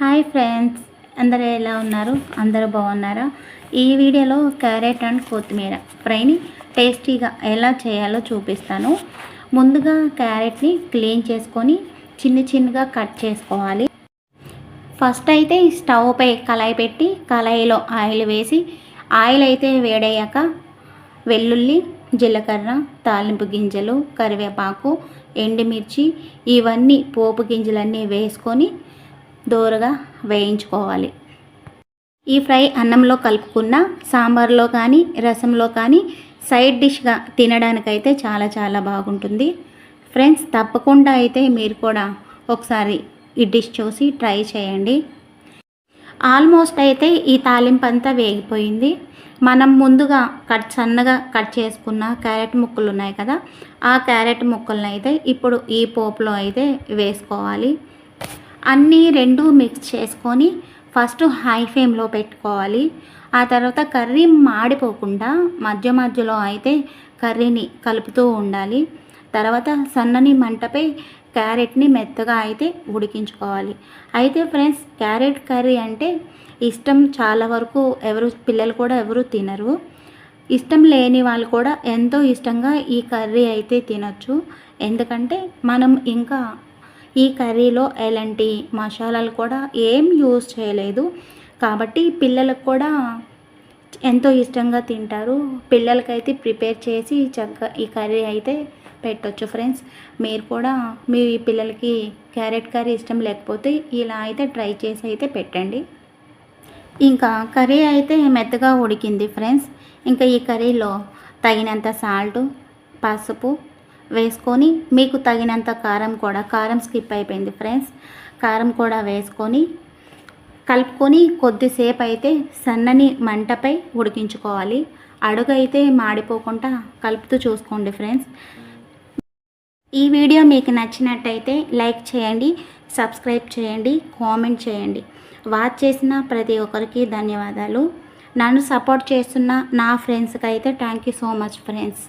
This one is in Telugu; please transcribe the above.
హాయ్ ఫ్రెండ్స్ అందరూ ఎలా ఉన్నారు? అందరూ బాగున్నారా? ఈ వీడియోలో క్యారెట్ అండ్ కొత్తిమీర ఫ్రైని టేస్టీగా ఎలా చేయాలో చూపిస్తాను. ముందుగా క్యారెట్ని క్లీన్ చేసుకొని చిన్న చిన్నగా కట్ చేసుకోవాలి. ఫస్ట్ అయితే స్టవ్పై కళాయి పెట్టి కళాయిలో ఆయిల్ వేసి ఆయిల్ అయితే వేడయ్యాక వెల్లుల్లి జీలకర్ర తాలింపు గింజలు కరివేపాకు ఎండుమిర్చి ఇవన్నీ పోపు గింజలన్నీ వేసుకొని దోరగా వేయించుకోవాలి. ఈ ఫ్రై అన్నంలో కలుపుకున్న సాంబార్లో కానీ రసంలో కానీ సైడ్ డిష్గా తినడానికైతే చాలా చాలా బాగుంటుంది. ఫ్రెండ్స్ తప్పకుండా అయితే మీరు కూడా ఒకసారి ఈ డిష్ చూసి ట్రై చేయండి. ఆల్మోస్ట్ అయితే ఈ తాలింపు అంతా వేగిపోయింది. మనం ముందుగా కట్ సన్నగా కట్ చేసుకున్న క్యారెట్ ముక్కలు ఉన్నాయి కదా ఆ క్యారెట్ ముక్కలను అయితే ఇప్పుడు ఈ పోపులో అయితే వేసుకోవాలి. అన్నీ రెండు మిక్స్ చేసుకొని ఫస్ట్ హై ఫ్లేమ్లో పెట్టుకోవాలి. ఆ తర్వాత కర్రీ మాడిపోకుండా మధ్య మధ్యలో అయితే కర్రీని కలుపుతూ ఉండాలి. తర్వాత సన్నని మంటపై క్యారెట్ని మెత్తగా అయితే ఉడికించుకోవాలి. అయితే ఫ్రెండ్స్ క్యారెట్ కర్రీ అంటే ఇష్టం చాలా వరకు ఎవరు పిల్లలు కూడా ఎవరు తినరు. ఇష్టం లేని వాళ్ళు కూడా ఎంతో ఇష్టంగా ఈ కర్రీ అయితే తినచ్చు. ఎందుకంటే మనం ఇంకా ఈ కర్రీలో ఎలాంటి మసాలాలు కూడా ఏం యూజ్ చేయలేదు. కాబట్టి పిల్లలకు కూడా ఎంతో ఇష్టంగా తింటారు. పిల్లలకైతే ప్రిపేర్ చేసి చక్కగా ఈ కర్రీ అయితే పెట్టొచ్చు ఫ్రెండ్స్. మీరు కూడా మీ పిల్లలకి క్యారెట్ కర్రీ ఇష్టం లేకపోతే ఇలా అయితే ట్రై చేసి అయితే పెట్టండి. ఇంకా కర్రీ అయితే మెత్తగా ఉడికింది ఫ్రెండ్స్. ఇంకా ఈ కర్రీలో తగినంత సాల్ట్ పసుపు వేసుకొని మీకు తగినంత కారం కూడా కారం స్కిప్ అయిపోయింది ఫ్రెండ్స్ కారం కూడా వేసుకొని కలుపుకొని కొద్దిసేపు అయితే సన్నని మంటపై ఉడికించుకోవాలి. అడుగు అయితే మాడిపోకుండా కలుపుతూ చూసుకోండి ఫ్రెండ్స్ ఈ వీడియో మీకు నచ్చినట్టయితే లైక్ చేయండి సబ్స్క్రైబ్ చేయండి కామెంట్ చేయండి. వాచ్ చేసిన ప్రతి ఒక్కరికి ధన్యవాదాలు. నన్ను సపోర్ట్ చేస్తున్న నా ఫ్రెండ్స్కి అయితే thank you so much friends